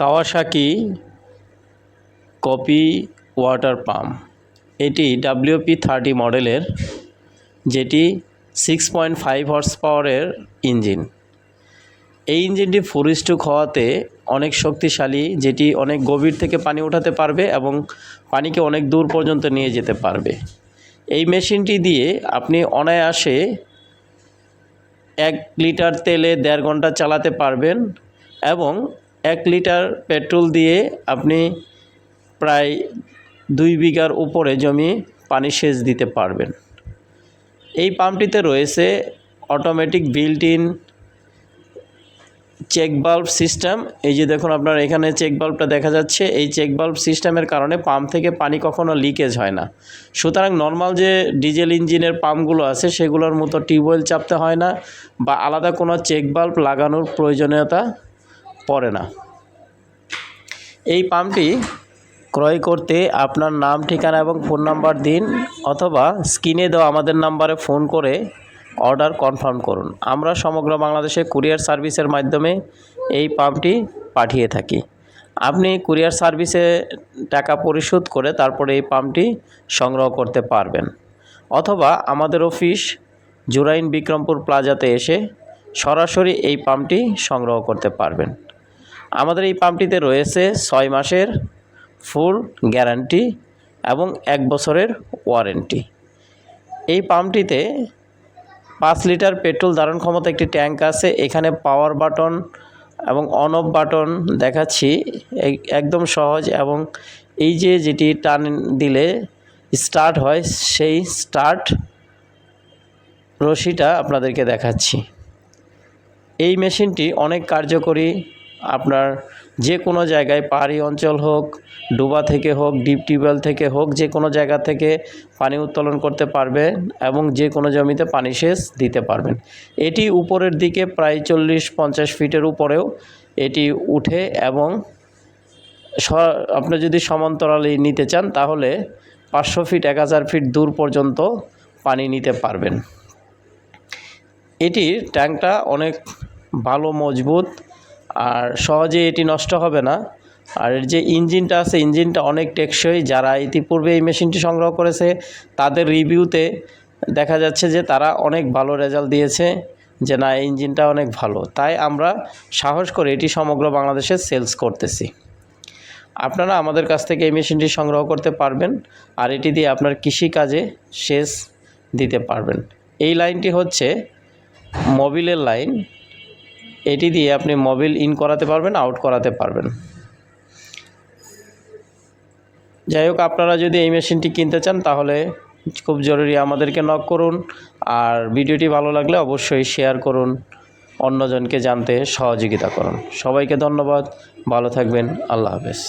Kawasaki copy water pump. এটি WP thirty মডেলের, যেটি সিক্স পয়েন্ট ফাইভ হর্স পাওয়ারের ইঞ্জিন। এই ইঞ্জিনটি ফোর হওয়াতে অনেক শক্তিশালী, যেটি অনেক গভীর থেকে পানি উঠাতে পারবে এবং পানিকে অনেক দূর পর্যন্ত নিয়ে যেতে পারবে। এই মেশিনটি দিয়ে আপনি অনায়াসে এক লিটার তেলে দেড় ঘণ্টা চালাতে পারবেন এবং এক লিটার পেট্রোল দিয়ে আপনি প্রায় দুই বিঘার উপরে জমি পানি সেচ দিতে পারবেন। এই পাম্পটিতে রয়েছে অটোমেটিক বিল্ট ইন চেক বাল্ব সিস্টেম এই যে দেখুন আপনার এখানে চেক বাল্বটা দেখা যাচ্ছে। এই চেক বাল্ব সিস্টেমের কারণে পাম্প থেকে পানি কখনো লিকেজ হয় না। সুতরাং নর্মাল যে ডিজেল ইঞ্জিনের পাম্পগুলো আছে, সেগুলোর মতো টিউবওয়েল চাপতে হয় না বা আলাদা কোনো চেক বাল্ব লাগানোর প্রয়োজনীয়তা পড়ে না। এই পাম্পটি ক্রয় করতে আপনার নাম, ঠিকানা এবং ফোন নাম্বার দিন অথবা স্ক্রিনে দেওয়া আমাদের নাম্বারে ফোন করে অর্ডার কনফার্ম করুন। আমরা সমগ্র বাংলাদেশে কুরিয়ার সার্ভিসের মাধ্যমে এই পাম্পটি পাঠিয়ে থাকি। আপনি কুরিয়ার সার্ভিসে টাকা পরিশোধ করে তারপরে এই পাম্পটি সংগ্রহ করতে পারবেন। অথবা আমাদের অফিস জুরাইন বিক্রমপুর প্লাজাতে এসে সরাসরি এই পাম্পটি সংগ্রহ করতে পারবেন। আমাদের এই পাম্পটিতে রয়েছে ছয় মাসের ফুল গ্যারান্টি এবং এক বছরের ওয়ারেন্টি। এই পাম্পটিতে পাঁচ লিটার পেট্রোল ধারণ ক্ষমতা একটি ট্যাঙ্ক আছে। এখানে পাওয়ার বাটন এবং অন অফ বাটন দেখাচ্ছি। একদম সহজ এবং এই যে যেটি টান দিলে স্টার্ট হয়, সেই স্টার্ট রশিটা আপনাদেরকে দেখাচ্ছি। এই মেশিনটি অনেক কার্যকরী আপনার যে কোনো জায়গায়, পাহাড়ি অঞ্চল হোক, ডুবা থেকে হোক, ডিপ টিউবওয়েল থেকে হোক, যে কোনো জায়গা থেকে পানি উত্তোলন করতে পারবেন এবং যে কোনো জমিতে পানি সেচ দিতে পারবেন। এটি উপরের দিকে প্রায় চল্লিশ পঞ্চাশ ফিটের উপরেও এটি উঠে এবং আপনি যদি সমান্তরালে নিতে চান তাহলে পাঁচশো ফিট, এক হাজার ফিট দূর পর্যন্ত পানি নিতে পারবেন। এটির ট্যাঙ্কটা অনেক ভালো, মজবুত আর সহজে এটি নষ্ট হবে না। আর এর যে ইঞ্জিনটা আছে, ইঞ্জিনটা অনেক টেকসই। যারা ইতিপূর্বে এই মেশিনটি সংগ্রহ করেছে, তাদের রিভিউতে দেখা যাচ্ছে যে তারা অনেক ভালো রেজাল্ট দিয়েছে যে না, এই ইঞ্জিনটা অনেক ভালো। তাই আমরা সাহস করে এটি সমগ্র বাংলাদেশে সেলস করতেছি। আপনারা আমাদের কাছ থেকে এই মেশিনটি সংগ্রহ করতে পারবেন আর এটি দিয়ে আপনার কৃষিকাজে সেচ দিতে পারবেন। এই লাইনটি হচ্ছে মোবিলের লাইন। এটি দিয়ে আপনি মোবিল ইন করাতে পারবেন আউট করাতে পারবেন। যাই হোক, আপনারা যদি এই মেশিনটি কিনতে চান, তাহলে খুব জরুরি আমাদেরকে নক করুন। আর ভিডিওটি ভালো লাগলে অবশ্যই শেয়ার করুন, অন্যজনকে জানতে সহযোগিতা করুন। সবাইকে ধন্যবাদ, ভালো থাকবেন, আল্লাহ হাফেজ।